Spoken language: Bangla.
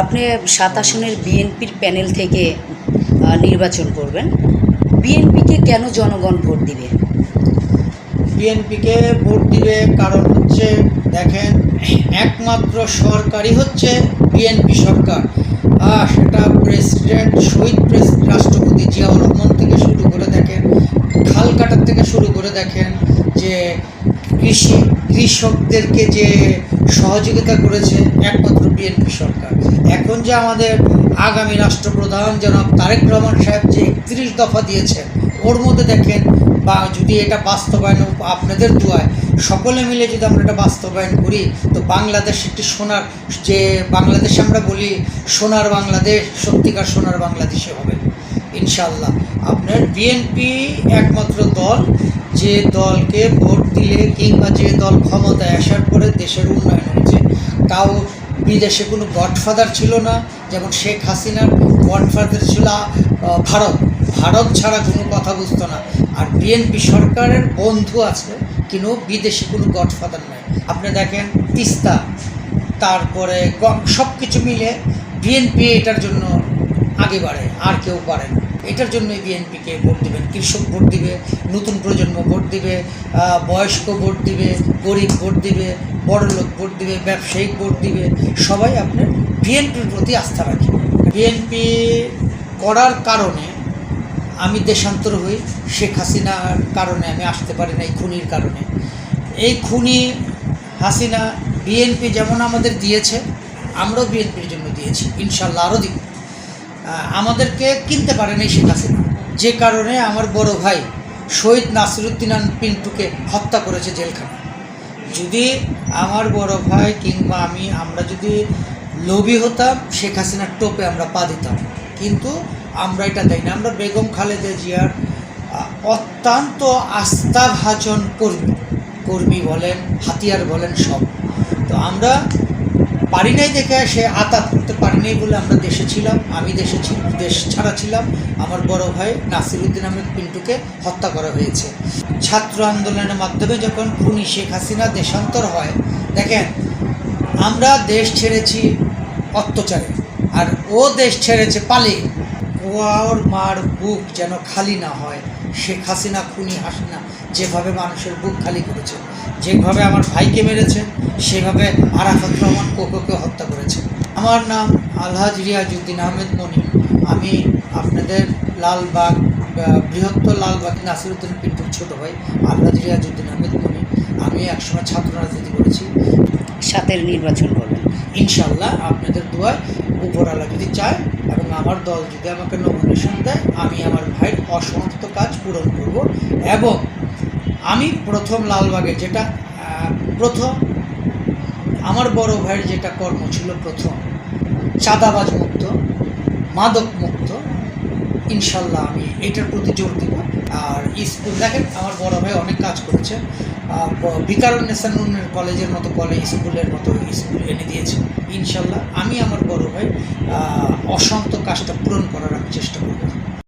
আপনি সাত আসনের বিএনপির প্যানেল থেকে নির্বাচন করবেন। বিএনপিকে কেন জনগণ ভোট দিবে? বিএনপিকে ভোট দিবে কারণ হচ্ছে, দেখেন, একমাত্র সরকারই হচ্ছে বিএনপি সরকার। আর সেটা প্রেসিডেন্ট, শহীদ প্রেস রাষ্ট্রপতি জিয়াউর রহমান থেকে শুরু করে দেখেন খাল কাটার থেকে শুরু করে দেখেন যে কৃষি কৃষকদেরকে যে সহযোগিতা করেছে একমাত্র বিএনপি সরকার। এখন যে আমাদের আগামী রাষ্ট্রপ্রধান জনাব তারেক রহমান সাহেব যে একত্রিশ দফা দিয়েছেন, ওর মধ্যে দেখেন বা যদি এটা বাস্তবায়ন আপনাদের দুয়ায়, সকলে মিলে যদি আমরা এটা বাস্তবায়ন করি, তো বাংলাদেশ একটি সোনার যে বাংলাদেশ আমরা বলি, সোনার বাংলাদেশ, সত্যিকার সোনার বাংলাদেশে হবে। ইনশাল্লাহ আপনার বিএনপি একমাত্র দল যে দলকে ভোট দিলে কিংবা যে দল ক্ষমতায় আসার পরে দেশের উন্নয়ন হয়েছে। তাও বিদেশে কোনো গডফাদার ছিল না, যেমন শেখ হাসিনার গডফাদার ছিল ভারত। ভারত ছাড়া কোনো কথা বুঝতো না। আর বিএনপি সরকারের বন্ধু আছে, কিন্তু বিদেশে কোনো গডফাদার নাই। আপনি দেখেন, তিস্তা, তারপরে সব কিছু মিলে বিএনপি এটার জন্য আগে বাড়ে, আর কেউ বাড়ে না এটার জন্যই বিএনপিকে ভোট দিবেন কৃষক ভোট দিবে, নতুন প্রজন্ম ভোট দিবে বয়স্ক ভোট দিবে, গরিব ভোট দিবে বড় লোক ভোট দিবে, ব্যবসায়িক ভোট দিবে, সবাই আপনার বিএনপির প্রতি আস্থা রাখে। বিএনপি করার কারণে আমি দেশান্তর হই, শেখ হাসিনার কারণে আমি আসতে পারি না, এই খুনির কারণে। এই খুনি হাসিনা বিএনপি যেমন আমাদের দিয়েছে, আমরাও বিএনপির জন্য দিয়েছি, ইনশাল্লাহ আরও দিব। আমাদেরকে কিনতে পারে নাই শেখ হাসিনা। যে কারণে আমার বড় ভাই শহীদ নাসিরুদ্দিনান পিন্টুকে হত্যা করেছে জেলখানা যদি আমার বড় ভাই কিংবা আমি, আমরা যদি লোভী হতাম, শেখ হাসিনার টোপে আমরা পা দিতাম। কিন্তু আমরা এটা দেই না। আমরা বেগম খালেদা জিয়ার অত্যন্ত আস্থাভাজন কর্মী। কর্মী বলেন, হাতিয়ার বলেন সব। তো আমরা পারি নাই দেখে সে আতাত নাই বলে আমরা দেশে ছিলাম, আমি দেশে দেশ ছাড়া ছিলাম। আমার বড় ভাই নাসিরুদ্দিন আহমেদ পিন্টুকে হত্যা করা হয়েছে। ছাত্র আন্দোলনের মাধ্যমে যখন খুনি শেখ হাসিনা দেশান্তর হয়, দেখেন, আমরা দেশ ছেড়েছি অত্যাচারে, আর ও দেশ ছেড়েছে পালিয়ে। ও ওর মার বুক যেন খালি না হয়, শেখ হাসিনা খুনি হাসিনা যেভাবে মানুষের বুক খালি করেছে, যেভাবে আমার ভাইকে মেরেছে, সেভাবে আরাফাত রহমান কোকোকে হত্যা করেছে। আমার নাম আলহাজ রিয়াজউদ্দিন আহমেদ মনি। আমি আপনাদের লালবাগ বৃহত্তর লালবাগ নাসিরুদ্দিন পিন্টুর ছোট ভাই আলহাজ রিয়াজউদ্দিন আহমেদ মনি। আমি একসময় ছাত্র রাজনীতি করেছি। সাতের নির্বাচন করবেন ইনশাল্লাহ আপনাদের দোয়ায় উপরওয়ালা যদি চায় এবং আমার দল যদি আমাকে নমিনেশন দেয় আমি আমার ভাইয়ের অসমাপ্ত কাজ পূরণ করব এবং আমি প্রথম লালবাগে যেটা প্রথম আমার বড় ভাইয়ের যেটা কর্ম ছিল প্রথম চাঁদাবাজ মুক্ত মাদক মুক্ত ইনশাল্লাহ আমি এটার প্রতি জোর দেব। আর স্কুল দেখেন আমার বড় ভাই অনেক কাজ করেছে। আহ, ব- কলেজের মতো কলেজ স্কুলের মতো স্কুল এনে দিয়েছে। ইনশাল্লাহ আমি আমার বড় ভাই আহ, অসন্ত কাজটা পূরণ করার আমি চেষ্টা করব।